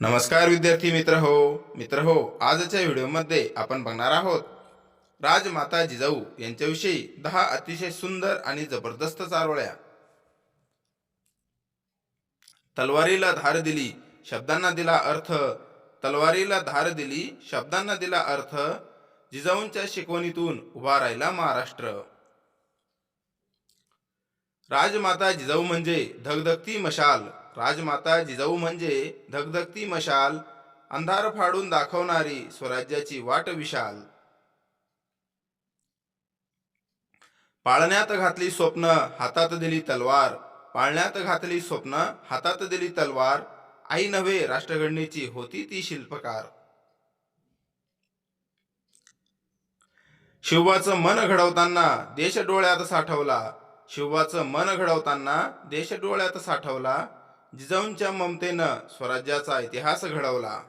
नमस्कार विद्यार्थी मित्र हो मित्र हो आजच्या व्हिडिओमध्ये आपण बघणार आहोत राजमाता जिजाऊ यांच्याविषयी दहा अतिशय सुंदर आणि जबरदस्त चारोळ्या. तलवारीला धार दिली शब्दांना दिला अर्थ. तलवारीला धार दिली शब्दांना दिला अर्थ. जिजाऊंच्या शिकवणीतून उभा राहिला महाराष्ट्र. राजमाता जिजाऊ म्हणजे धगधगती मशाल. राजमाता जिजाऊ म्हणजे धगधगती मशाल अंधार फाडून दाखवणारी स्वराज्याची वाट विशाल. पाळण्यात घातली स्वप्न हातात दिली तलवार. पाळण्यात घातली स्वप्न हातात दिली तलवार. आई नव्हे राष्ट्रघडणीची होती ती शिल्पकार. शिवबाचं मन घडवताना देश डोळ्यात साठवला. शिवबाचं मन घडवताना देश डोळ्यात साठवला. जिजाऊंच्या ममतेनं स्वराज्याचा इतिहास घडवला.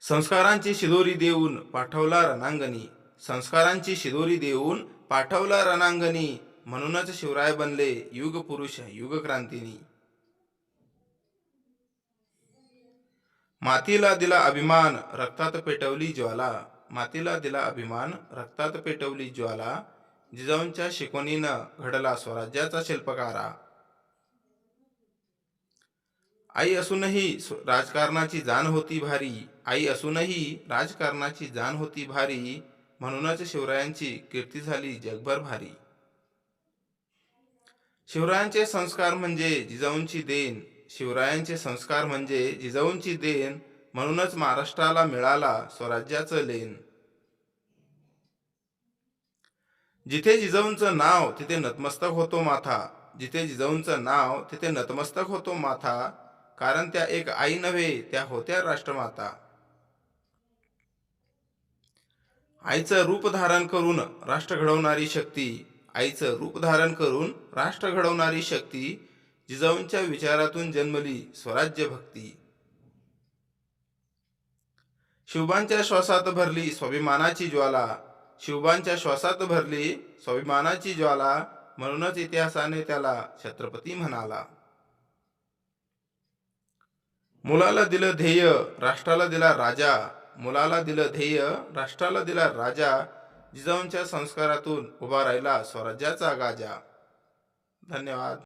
संस्कारांची शिदोरी देऊन पाठवला रणांगणी. संस्कारांची शिदोरी देऊन पाठवला रणांगणी. म्हणूनच शिवराय बनले युग पुरुष युग क्रांतीनी. मातीला दिला अभिमान रक्तात पेटवली ज्वाला. मातीला दिला अभिमान रक्तात पेटवली ज्वाला. जिजाऊंच्या शिकवणीनं घडला स्वराज्याचा शिल्पकारा. आई असूनही राजकारणाची जाण होती भारी. आई असूनही राजकारणाची जाण होती भारी. म्हणूनच शिवरायांची कीर्ती झाली जगभर भारी. शिवरायांचे संस्कार म्हणजे जिजाऊंची देण. शिवरायांचे संस्कार म्हणजे जिजाऊंची देण. म्हणूनच महाराष्ट्राला मिळाला स्वराज्याचं लेन जिथे जिजाऊंचं नाव तिथे नतमस्तक होतो माथा. जिथे जिजाऊंचं नाव तिथे नतमस्तक होतो माथा. कारण त्या एक आई नव्हे त्या होत्या राष्ट्रमाता. आईचं रूप धारण करून राष्ट्र घडवणारी शक्ती. आईचं रूप धारण करून राष्ट्र घडवणारी शक्ती जिजाऊंच्या विचारातून जन्मली स्वराज्य भक्ती. शिवबांच्या श्वासात भरली स्वाभिमानाची ज्वाला. शिवबांच्या श्वासात भरली स्वाभिमानाची ज्वाला म्हणूनच इतिहासाने त्याला छत्रपती म्हणाला. मुलाला दिलं ध्येय राष्ट्राला दिला राजा. मुलाला दिलं ध्येय राष्ट्राला दिला राजा. जिजाऊंच्या संस्कारातून उभा राहिला स्वराज्याचा गाजा. धन्यवाद.